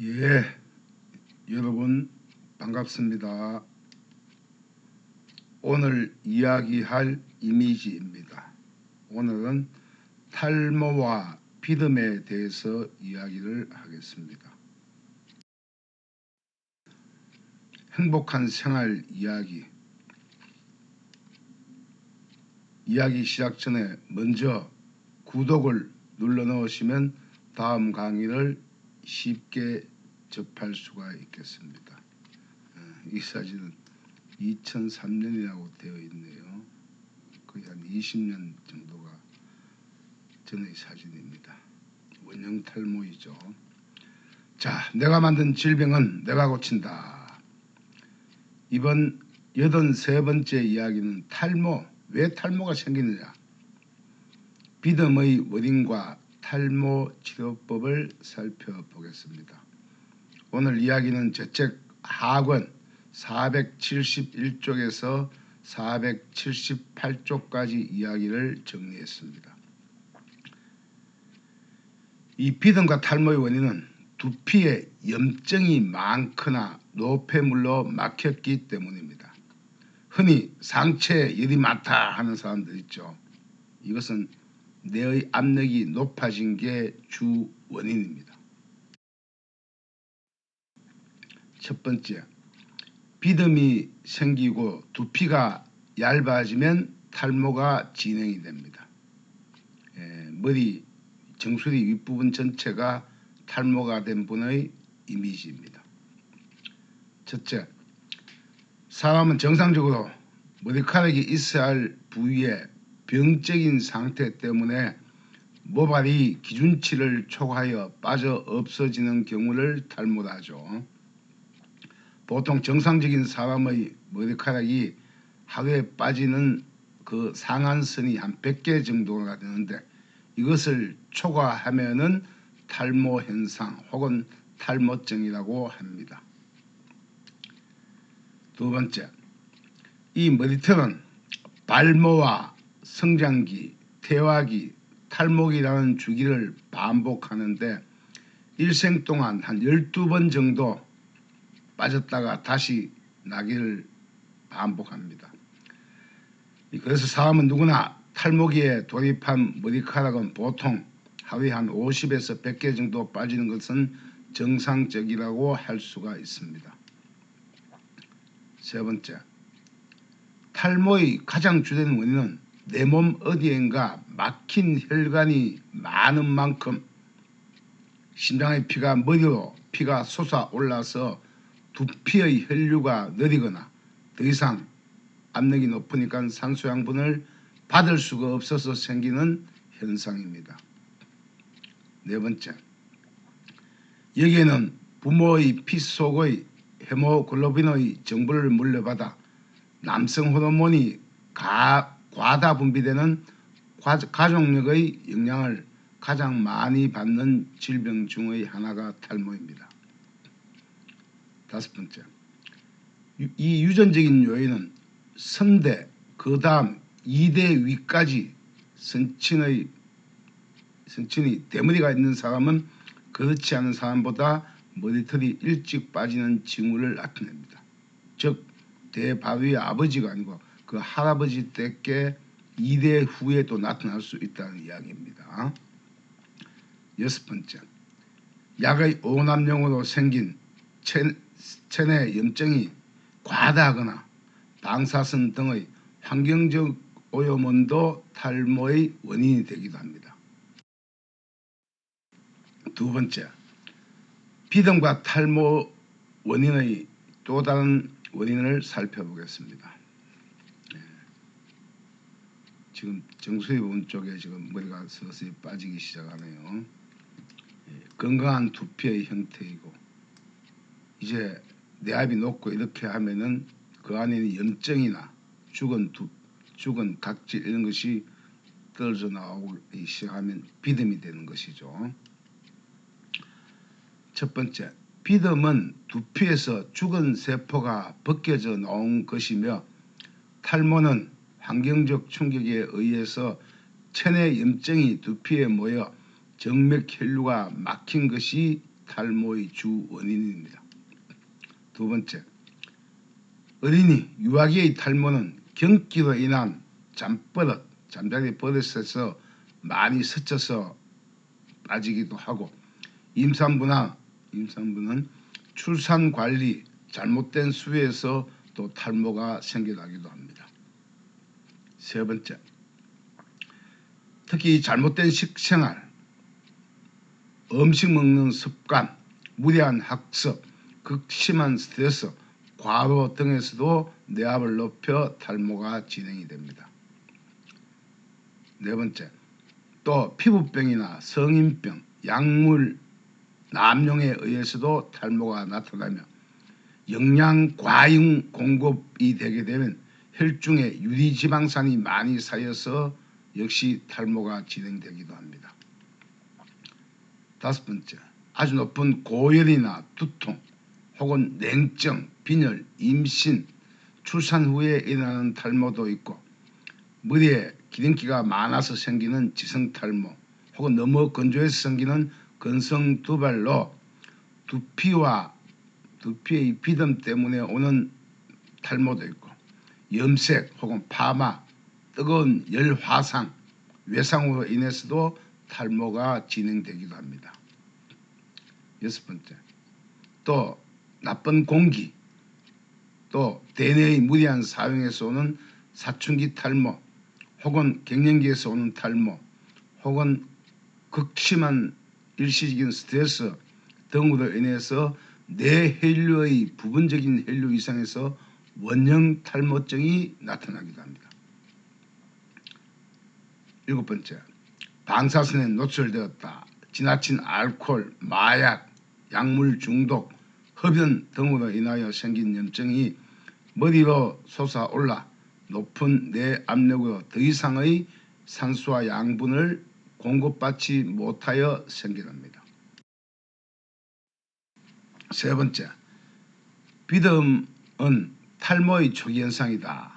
예, 여러분 반갑습니다. 오늘 이야기할 이미지입니다. 오늘은 탈모와 비듬에 대해서 이야기를 하겠습니다. 행복한 생활 이야기. 이야기 시작 전에 먼저 구독을 눌러 넣으시면 다음 강의를 쉽게 접할 수가 있겠습니다. 어, 이 사진은 2003년이라고 되어 있네요. 거의 한 20년 정도가 전의 사진입니다. 원형 탈모이죠. 자, 내가 만든 질병은 내가 고친다. 이번 83번째 이야기는 탈모, 왜 탈모가 생기느냐? 비듬의 원인과 탈모 치료법을 살펴보겠습니다. 오늘 이야기는 저책 하권 471쪽에서 478쪽까지 이야기를 정리했습니다. 이 비듬과 탈모의 원인은 두피에 염증이 많거나 노폐물로 막혔기 때문입니다. 흔히 상체에 열이 많다 하는 사람들 있죠. 이것은 뇌의 압력이 높아진 게 주 원인입니다. 첫 번째, 비듬이 생기고 두피가 얇아지면 탈모가 진행이 됩니다. 예, 머리 정수리 윗부분 전체가 탈모가 된 분의 이미지입니다. 첫째, 사람은 정상적으로 머리카락이 있어야 할 부위에 병적인 상태 때문에 모발이 기준치를 초과하여 빠져 없어지는 경우를 탈모라죠. 보통 정상적인 사람의 머리카락이 하루에 빠지는 그 상한선이 한 100개 정도가 되는데 이것을 초과하면은 탈모 현상 혹은 탈모증이라고 합니다. 두 번째, 이 머리털은 발모와 성장기, 퇴화기, 탈모기라는 주기를 반복하는데 일생 동안 한 12번 정도 빠졌다가 다시 나기를 반복합니다. 그래서 사람은 누구나 탈모기에 돌입한 머리카락은 보통 하루에 한 50에서 100개 정도 빠지는 것은 정상적이라고 할 수가 있습니다. 세 번째, 탈모의 가장 주된 원인은 내 몸 어디엔가 막힌 혈관이 많은 만큼 심장의 피가 머리로 피가 솟아 올라서 두피의 혈류가 느리거나 더 이상 압력이 높으니까 산소 양분을 받을 수가 없어서 생기는 현상입니다. 네 번째, 여기에는 부모의 피 속의 헤모글로빈의 정보를 물려받아 남성 호르몬이 가, 과다 분비되는 가족력의 영향을 가장 많이 받는 질병 중의 하나가 탈모입니다. 다섯 번째, 이 유전적인 요인은 선대, 그 다음 2대 위까지 선친의 선친이 대머리가 있는 사람은 그렇지 않은 사람보다 머리털이 일찍 빠지는 징후를 나타냅니다. 즉 대바위의 아버지가 아니고 그 할아버지 때께 2대 후에도 나타날 수 있다는 이야기입니다. 여섯 번째, 약의 오남용으로 생긴 체, 체내 염증이 과다하거나 방사선 등의 환경적 오염원도 탈모의 원인이 되기도 합니다. 두 번째, 비듬과 탈모 원인의 또 다른 원인을 살펴보겠습니다. 네. 지금 정수리 부분 쪽에 지금 머리가 서서히 빠지기 시작하네요. 예, 건강한 두피의 형태이고 이제 내압이 높고 이렇게 하면은 그 안에 는 염증이나 죽은 두, 죽은 각질 이런 것이 떨어져 나오기 시작하면 비듬이 되는 것이죠. 첫 번째, 비듬은 두피에서 죽은 세포가 벗겨져 나온 것이며 탈모는 환경적 충격에 의해서 체내 염증이 두피에 모여 정맥 혈류가 막힌 것이 탈모의 주 원인입니다. 두 번째, 어린이 유아기의 탈모는 경기로 인한 잠버릇, 잠자리 버릇에서 많이 스쳐서 빠지기도 하고 임산부나 임산부는 출산 관리 잘못된 수에서 또 탈모가 생겨나기도 합니다. 세 번째, 특히 잘못된 식생활, 음식 먹는 습관, 무리한 학습, 극심한 스트레스, 과로 등에서도 뇌압을 높여 탈모가 진행이 됩니다. 네 번째, 또 피부병이나 성인병, 약물 남용에 의해서도 탈모가 나타나며 영양 과잉 공급이 되게 되면 혈중에 유리지방산이 많이 쌓여서 역시 탈모가 진행되기도 합니다. 다섯 번째, 아주 높은 고열이나 두통 혹은 냉증, 빈혈, 임신, 출산 후에 일어나는 탈모도 있고 머리에 기름기가 많아서 생기는 지성 탈모 혹은 너무 건조해서 생기는 건성 두발로 두피와 두피의 비듬 때문에 오는 탈모도 있고 염색 혹은 파마, 뜨거운 열 화상, 외상으로 인해서도 탈모가 진행되기도 합니다. 여섯 번째, 또 나쁜 공기, 또 대뇌의 무리한 사용에서 오는 사춘기 탈모, 혹은 갱년기에서 오는 탈모, 혹은 극심한 일시적인 스트레스 등으로 인해서 뇌 혈류의 부분적인 혈류 이상에서 원형 탈모증이 나타나기도 합니다. 일곱 번째, 방사선에 노출되었다. 지나친 알코올, 마약, 약물 중독, 흡연 등으로 인하여 생긴 염증이 머리로 솟아올라 높은 뇌 압력으로 더 이상의 산소와 양분을 공급받지 못하여 생겨납니다. 세 번째, 비듬은 탈모의 초기 현상이다.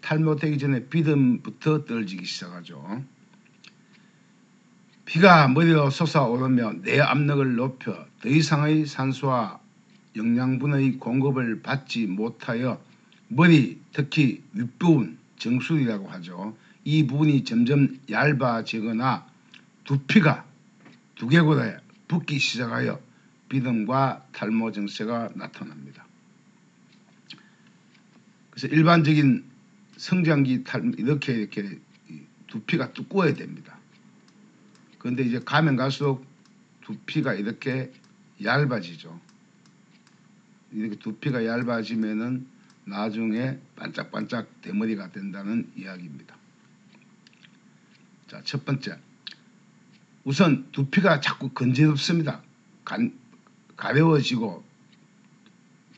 탈모되기 전에 비듬부터 떨어지기 시작하죠. 피가 머리로 솟아오르며 뇌 압력을 높여 더 이상의 산소와 영양분의 공급을 받지 못하여 머리 특히 윗부분 정수리라고 하죠. 이 부분이 점점 얇아지거나 두피가 두개골에 붓기 시작하여 비듬과 탈모 증세가 나타납니다. 그래서 일반적인 성장기 탈모 이렇게 이렇게 두피가 두꺼워야 됩니다. 그런데 이제 가면 갈수록 두피가 이렇게 얇아지죠. 이렇게 두피가 얇아지면은 나중에 반짝반짝 대머리가 된다는 이야기입니다. 자, 첫 번째. 우선 두피가 자꾸 건재롭습니다. 간, 가려워지고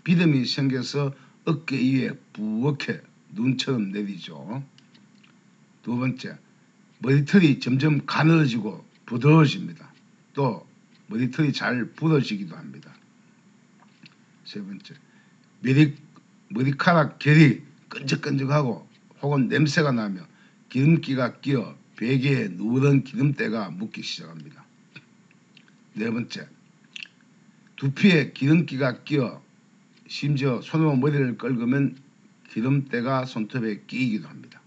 비듬이 생겨서 어깨 위에 부엌에 눈처럼 내리죠. 두 번째, 머리털이 점점 가늘어지고 부드러워집니다. 또 머리털이 잘 부러지기도 합니다. 세 번째, 머리, 머리카락 결이 끈적끈적하고 혹은 냄새가 나며 기름기가 끼어 베개에 누런 기름때가 묻기 시작합니다. 네 번째, 두피에 기름기가 끼어 심지어 손으로 머리를 긁으면 기름때가 손톱에 끼이기도 합니다.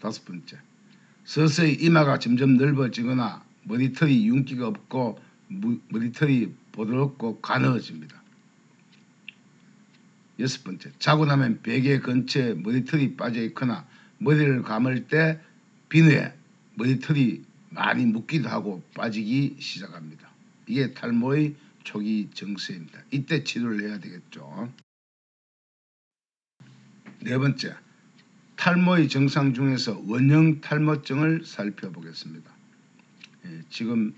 다섯 번째, 서서히 이마가 점점 넓어지거나 머리털이 윤기가 없고 머리털이 부드럽고 가늘어집니다. 여섯 번째, 자고 나면 베개 근처에 머리털이 빠져 있거나 머리를 감을 때 비누에 머리털이 많이 묻기도 하고 빠지기 시작합니다. 이게 탈모의 초기 증세입니다. 이때 치료를 해야 되겠죠. 네 번째, 탈모의 증상 중에서 원형 탈모증을 살펴보겠습니다. 예, 지금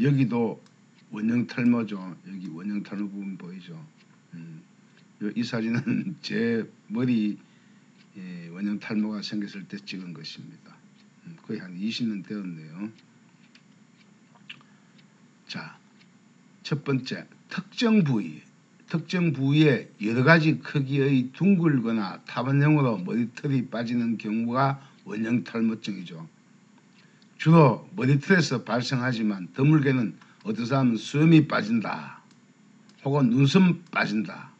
여기도 원형 탈모죠. 여기 원형 탈모 부분 보이죠. 음, 이 사진은 제 머리 예, 원형 탈모가 생겼을 때 찍은 것입니다. 음, 거의 한 20년 되었네요. 자, 첫 번째 특정 부위, 특정 부위에 여러 가지 크기의 둥글거나 타원형으로 머리털이 빠지는 경우가 원형 탈모증이죠. 주로 머리털에서 발생하지만 드물게는 어떤 사람은 수염이 빠진다. 혹은 눈썹 빠진다.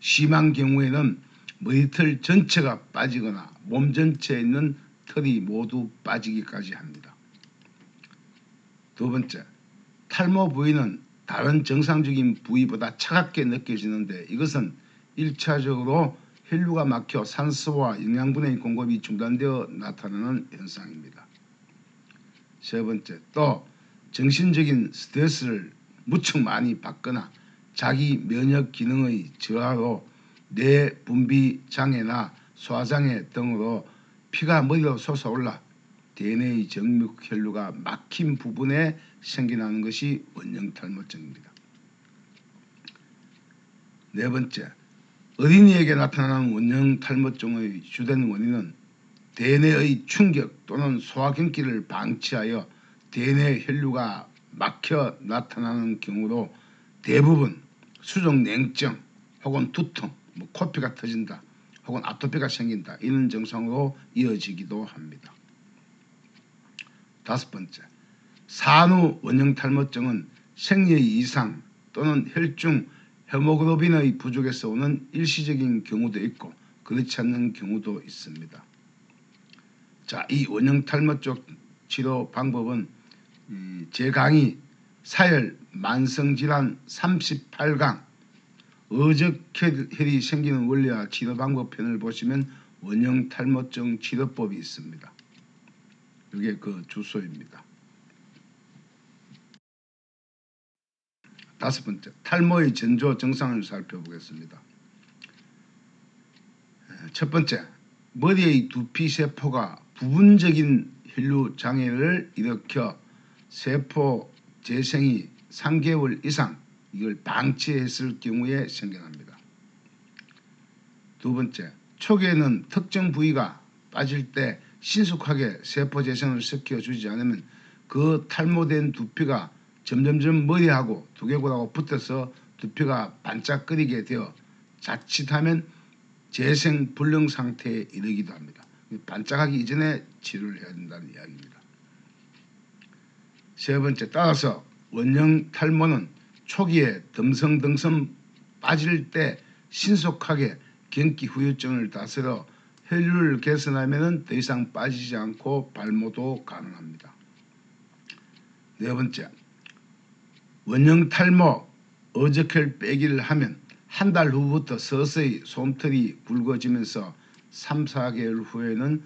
심한 경우에는 머리털 전체가 빠지거나 몸 전체에 있는 털이 모두 빠지기까지 합니다. 두 번째, 탈모 부위는 다른 정상적인 부위보다 차갑게 느껴지는데 이것은 1차적으로 혈류가 막혀 산소와 영양분의 공급이 중단되어 나타나는 현상입니다. 세 번째, 또 정신적인 스트레스를 무척 많이 받거나 자기 면역 기능의 저하로 뇌 분비 장애나 소화장애 등으로 피가 머리로 솟아올라 DNA 정맥 혈류가 막힌 부분에 생겨나는 것이 원형 탈모증입니다. 네 번째, 어린이에게 나타나는 원형 탈모증의 주된 원인은 대뇌의 충격 또는 소화경기를 방치하여 대뇌 혈류가 막혀 나타나는 경우로 대부분 수족 냉증 혹은 두통, 뭐 코피가 터진다 혹은 아토피가 생긴다 이런 증상으로 이어지기도 합니다. 다섯 번째, 산후 원형 탈모증은 생리 이상 또는 혈중 헤모글로빈의 부족에서 오는 일시적인 경우도 있고 그렇지 않는 경우도 있습니다. 자, 이 원형 탈모증 치료 방법은 제 강의 사열 만성질환 38강 어적혈이 생기는 원리와 치료 방법 편을 보시면 원형 탈모증 치료법이 있습니다. 이게 그 주소입니다. 다섯 번째, 탈모의 전조 증상을 살펴보겠습니다. 첫 번째, 머리의 두피 세포가 부분적인 혈류 장애를 일으켜 세포 재생이 3개월 이상 이걸 방치했을 경우에 생겨납니다. 두 번째, 초기에는 특정 부위가 빠질 때 신속하게 세포 재생을 시켜주지 않으면 그 탈모된 두피가 점점점 머리하고 두개골하고 붙어서 두피가 반짝거리게 되어 자칫하면 재생 불능 상태에 이르기도 합니다. 반짝하기 이전에 치료를 해야 된다는 이야기입니다. 세 번째 따라서 원형 탈모는 초기에 듬성듬성 빠질 때 신속하게 경기 후유증을 다스려 혈류를 개선하면 더 이상 빠지지 않고 발모도 가능합니다. 네 번째, 원형 탈모 어저혈 빼기를 하면 한 달 후부터 서서히 솜털이 굵어지면서 3, 4개월 후에는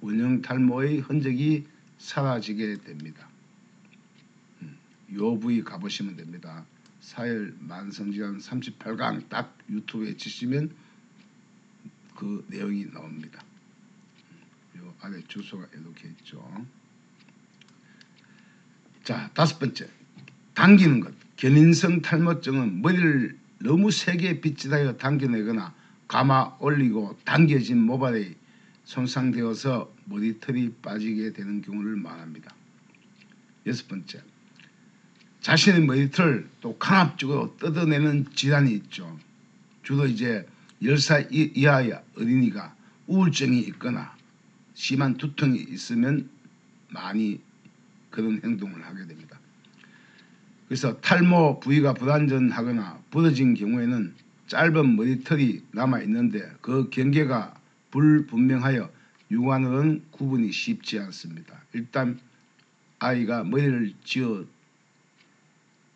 원형 탈모의 흔적이 사라지게 됩니다. 요 부위 가보시면 됩니다. 사열 만성질환 38강 딱 유튜브에 치시면 그 내용이 나옵니다. 요 아래 주소가 이렇게 있죠. 자 다섯 번째 당기는 것. 견인성 탈모증은 머리를 너무 세게 빗질하여 당겨내거나 감아 올리고 당겨진 모발이 손상되어서 머리털이 빠지게 되는 경우를 말합니다. 여섯 번째 자신의 머리털 또 강압적으로 뜯어내는 질환이 있죠. 주로 이제 10살 이하의 어린이가 우울증이 있거나 심한 두통이 있으면 많이 그런 행동을 하게 됩니다. 그래서 탈모 부위가 불완전하거나 부러진 경우에는 짧은 머리털이 남아 있는데 그 경계가 불분명하여 육안으로는 구분이 쉽지 않습니다. 일단 아이가 머리를 쥐어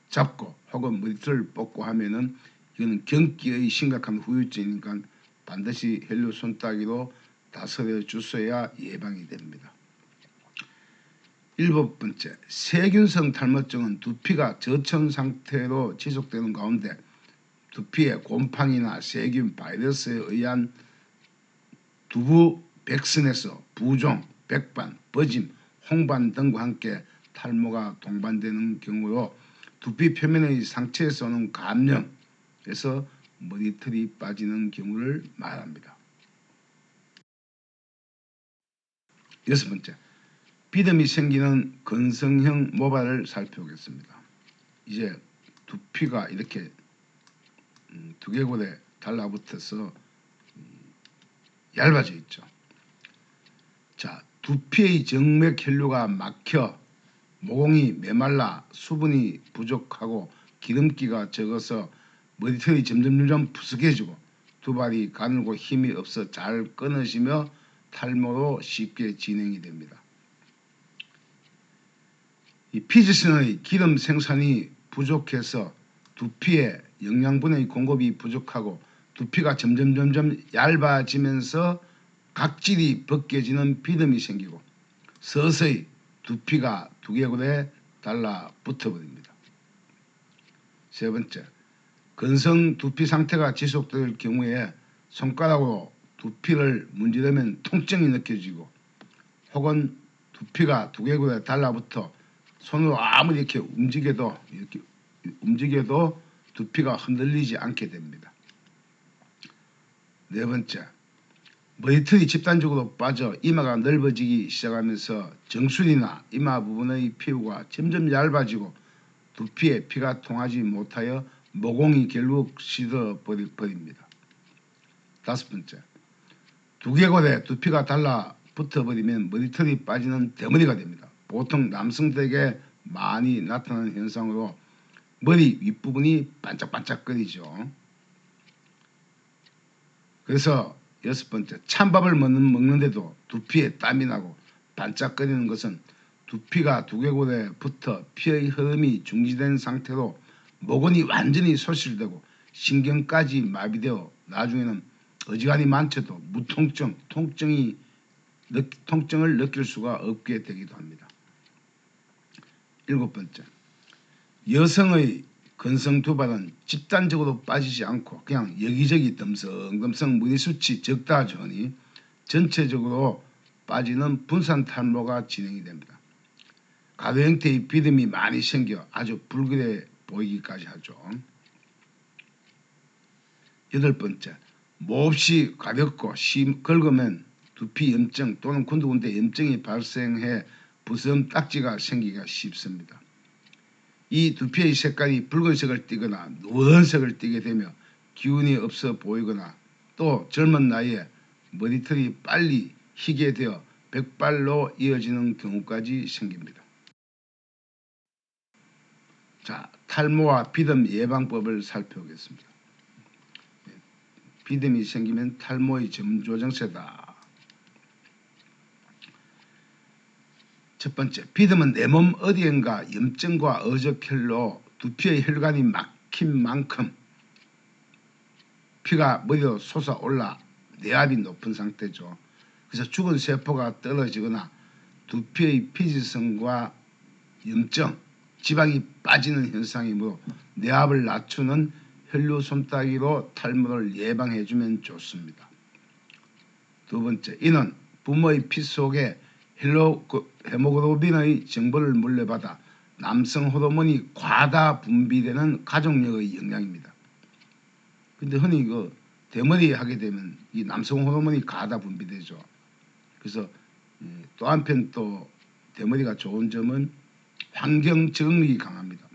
잡고 혹은 머리털을 뽑고 하면은 이거는 경기의 심각한 후유증이니까 반드시 혈류 손따기로 다스려 주셔야 예방이 됩니다. 일곱 번째, 세균성 탈모증은 두피가 저천 상태로 지속되는 가운데 두피의 곰팡이나 세균, 바이러스에 의한 두부 백선에서 부종, 백반, 버짐, 홍반 등과 함께 탈모가 동반되는 경우로 두피 표면의 상처에서 오는 감염 에서 머리털이 빠지는 경우를 말합니다. 여섯 번째, 비듬이 생기는 건성형 모발을 살펴보겠습니다. 이제 두피가 이렇게 음, 두개골에 달라붙어서 음, 얇아져 있죠. 자, 두피의 정맥 혈류가 막혀 모공이 메말라 수분이 부족하고 기름기가 적어서 머리털이 점점 점점 부스개지고 두 발이 가늘고 힘이 없어 잘 끊어지며 탈모로 쉽게 진행이 됩니다. 이 피지선의 기름 생산이 부족해서 두피에 영양분의 공급이 부족하고 두피가 점점 점점 얇아지면서 각질이 벗겨지는 비듬이 생기고 서서히 두피가 두개골에 달라붙어 버립니다. 세 번째, 건성 두피 상태가 지속될 경우에 손가락으로 두피를 문지르면 통증이 느껴지고 혹은 두피가 두개골에 달라붙어 손으로 아무리 이렇게 움직여도 이렇게 움직여도 두피가 흔들리지 않게 됩니다. 네 번째, 머리털이 집단적으로 빠져 이마가 넓어지기 시작하면서 정수리나 이마 부분의 피부가 점점 얇아지고 두피에 피가 통하지 못하여 모공이 결국 시들어 버립니다. 다섯 번째, 두개골에 두피가 달라붙어 버리면 머리털이 빠지는 대머리가 됩니다. 보통 남성들에게 많이 나타나는 현상으로 머리 윗부분이 반짝반짝거리죠. 그래서 여섯 번째, 찬밥을 먹는, 먹는데도 두피에 땀이 나고 반짝거리는 것은 두피가 두개골에 붙어 피의 흐름이 중지된 상태로 모근이 완전히 소실되고 신경까지 마비되어 나중에는 어지간히 많쳐도 무통증, 통증이 통증을 느낄 수가 없게 되기도 합니다. 일곱 번째, 여성의 건성 두발은 집단적으로 빠지지 않고 그냥 여기저기 덤성덤성 무리수치 적다 전이 전체적으로 빠지는 분산 탈모가 진행이 됩니다. 가루 형태의 비듬이 많이 생겨 아주 붉게 보이기까지 하죠. 여덟 번째, 몹시 가볍고 심 긁으면 두피 염증 또는 군데군데 염증이 발생해 부스럼 딱지가 생기기가 쉽습니다. 이 두피의 색깔이 붉은색을 띠거나 노란색을 띠게 되며 기운이 없어 보이거나 또 젊은 나이에 머리털이 빨리 희게 되어 백발로 이어지는 경우까지 생깁니다. 자, 탈모와 비듬 예방법을 살펴보겠습니다. 비듬이 생기면 탈모의 점조정세다. 첫 번째, 비듬은 내 몸 어디엔가 염증과 어적혈로 두피의 혈관이 막힌 만큼 피가 머리로 솟아올라 내압이 높은 상태죠. 그래서 죽은 세포가 떨어지거나 두피의 피지성과 염증, 지방이 빠지는 현상이므로 내압을 낮추는 혈류 솜따기로 탈모를 예방해주면 좋습니다. 두 번째, 이는 부모의 피 속에 헤모글로빈의 정보를 물려받아 남성 호르몬이 과다 분비되는 가족력의 영향입니다. 근데 흔히 그 대머리 하게 되면 이 남성 호르몬이 과다 분비되죠. 그래서 또 한편 또 대머리가 좋은 점은 환경 적응력이 강합니다.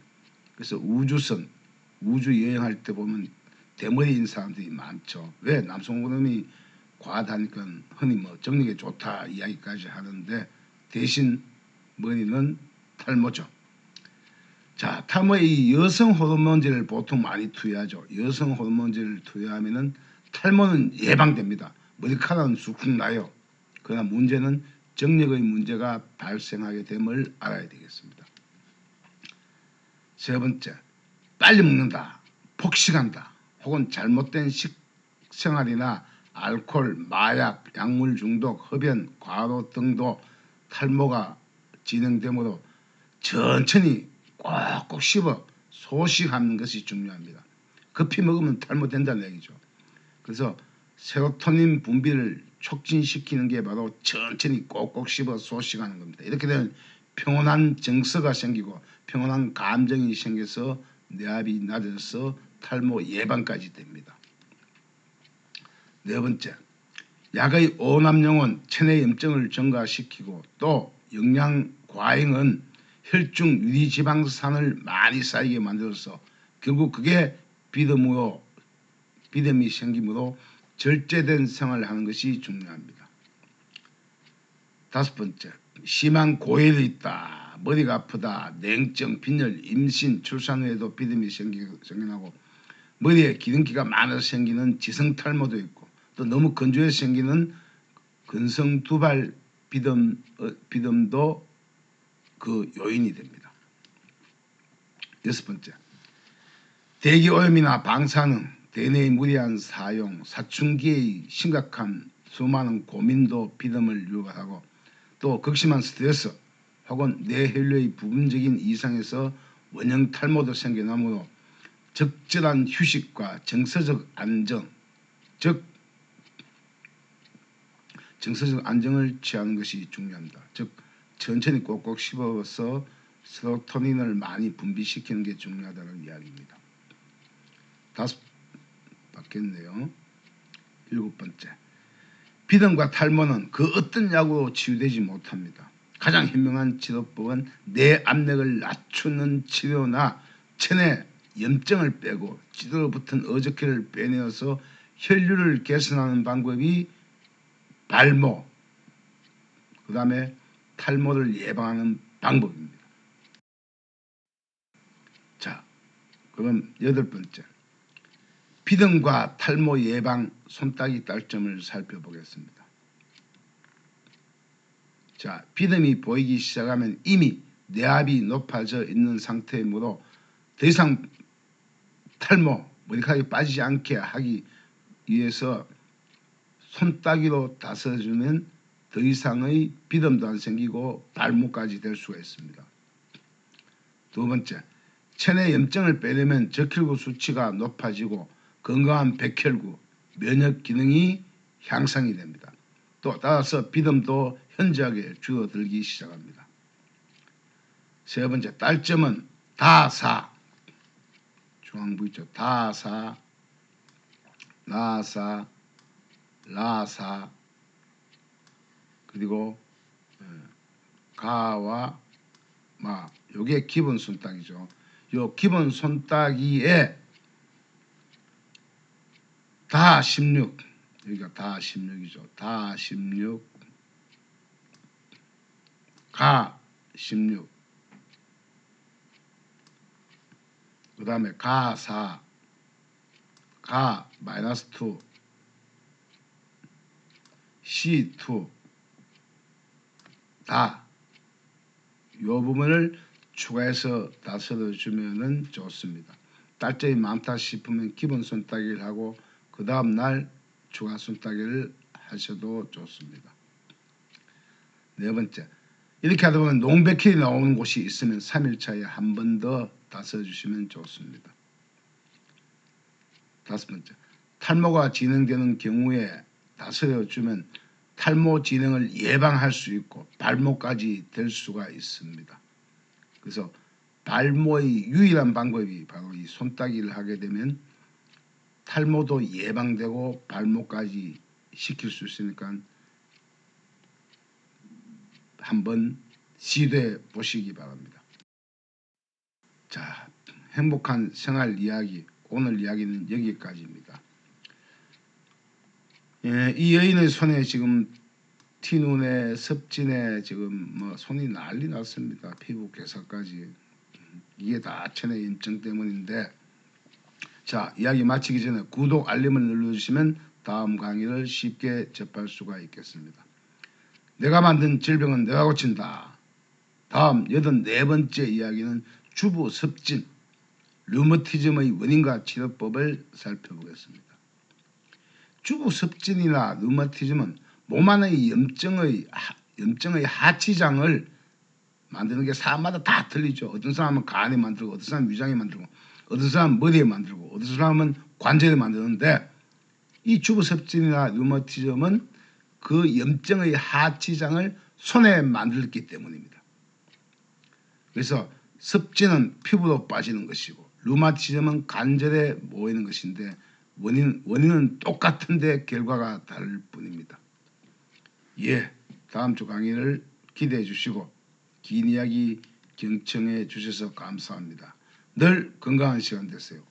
그래서 우주선, 우주 여행할 때 보면 대머리인 사람들이 많죠. 왜? 남성 호르몬이 과하다니까 흔히 뭐 정력에 좋다 이야기까지 하는데 대신 머리는 탈모죠. 자, 탈모의 여성 호르몬제를 보통 많이 투여하죠. 여성 호르몬제를 투여하면은 탈모는 예방됩니다. 머리카락은 쑥쑥 나요. 그러나 문제는 정력의 문제가 발생하게 됨을 알아야 되겠습니다. 세 번째, 빨리 먹는다, 폭식한다, 혹은 잘못된 식생활이나 알코올, 마약, 약물 중독, 흡연, 과로 등도 탈모가 진행되므로 천천히 꼭꼭 씹어 소식하는 것이 중요합니다. 급히 먹으면 탈모된다는 얘기죠. 그래서 세로토닌 분비를 촉진시키는 게 바로 천천히 꼭꼭 씹어 소식하는 겁니다. 이렇게 되면 평온한 정서가 생기고 평온한 감정이 생겨서 뇌압이 낮아져서 탈모 예방까지 됩니다. 네 번째, 약의 오남용은 체내 염증을 증가시키고 또 영양 과잉은 혈중 유리지방산을 많이 쌓이게 만들어서 결국 그게 비듬으로 비듬이 생기므로 절제된 생활을 하는 것이 중요합니다. 다섯 번째, 심한 고혈이 있다. 머리가 아프다, 냉증, 빈혈, 임신, 출산 후에도 비듬이 생기, 생겨나고 머리에 기름기가 많아서 생기는 지성 탈모도 있고 또 너무 건조해서 생기는 근성 두발 비듬, 어, 비듬도 그 요인이 됩니다. 여섯 번째, 대기 오염이나 방사능, 대뇌의 무리한 사용, 사춘기의 심각한 수많은 고민도 비듬을 유발하고 또 극심한 스트레스 혹은 뇌혈류의 부분적인 이상에서 원형 탈모도 생겨나므로 적절한 휴식과 정서적 안정, 즉 정서적 안정을 취하는 것이 중요합니다. 즉 천천히 꼭꼭 씹어서 세로토닌을 많이 분비시키는 게 중요하다는 이야기입니다. 다섯 바뀌었네요. 일곱 번째. 비듬과 탈모는 그 어떤 약으로 치유되지 못합니다. 가장 현명한 치료법은 뇌 압력을 낮추는 치료나 체내 염증을 빼고 지도로 붙은 어저께를 빼내어서 혈류를 개선하는 방법이 발모, 그 다음에 탈모를 예방하는 방법입니다. 자, 그럼 여덟 번째. 비듬과 탈모 예방 손따기 딸점을 살펴보겠습니다. 자, 비듬이 보이기 시작하면 이미 뇌압이 높아져 있는 상태이므로 더 이상 탈모, 머리카락이 빠지지 않게 하기 위해서 손따기로 다스려주면 더 이상의 비듬도 안 생기고 발모까지 될 수가 있습니다. 두 번째, 체내 염증을 빼려면 적혈구 수치가 높아지고 건강한 백혈구, 면역 기능이 향상이 됩니다. 또 따라서 비듬도 현저하게 줄어들기 시작합니다. 세 번째, 딸점은 다사, 중앙부 있죠. 다사, 나사, 라사, 그리고 어, 가와 마, 요게 기본 손따기죠. 요 기본 손따기에 다 16, 여기가 다 16이죠. 다 16, 가 16, 그 다음에 가 4, 가 마이너스 2, C2, 다, 요 부분을 추가해서 다스려 주면은 좋습니다. 딸점이 많다 싶으면 기본 손따기를 하고 그 다음 날 추가 손따기를 하셔도 좋습니다. 네 번째, 이렇게 하다 보면 농백혈이 나오는 곳이 있으면 3일차에 한 번 더 다스려 주시면 좋습니다. 다섯 번째, 탈모가 진행되는 경우에 다스려 주면 탈모 진행을 예방할 수 있고 발모까지 될 수가 있습니다. 그래서 발모의 유일한 방법이 바로 이 손따기를 하게 되면 탈모도 예방되고 발모까지 시킬 수 있으니까 한번 시도해 보시기 바랍니다. 자, 행복한 생활 이야기 오늘 이야기는 여기까지입니다. 예, 이 여인의 손에 지금 티눈에 섭진에 지금 뭐 손이 난리 났습니다. 피부 개사까지 이게 다 체내 염증 때문인데 자 이야기 마치기 전에 구독 알림을 눌러주시면 다음 강의를 쉽게 접할 수가 있겠습니다. 내가 만든 질병은 내가 고친다. 다음 여든 네 번째 이야기는 주부 섭진 류머티즘의 원인과 치료법을 살펴보겠습니다. 주부 섭진이나 류머티즘은 몸 안의 염증의 염증의 하치장을 만드는 게 사람마다 다 틀리죠. 어떤 사람은 간에 만들고, 어떤 사람은 위장에 만들고, 어떤 사람은 머리에 만들고, 어떤 사람은 관절에 만드는데 이 주부 섭진이나 류머티즘은 그 염증의 하치장을 손에 만들기 때문입니다. 그래서 섭진은 피부로 빠지는 것이고, 류마티즘은 관절에 모이는 것인데 원인 원인은 똑같은데 결과가 다를 뿐입니다. 예, 다음 주 강의를 기대해 주시고 긴 이야기 경청해 주셔서 감사합니다. 늘 건강한 시간 되세요.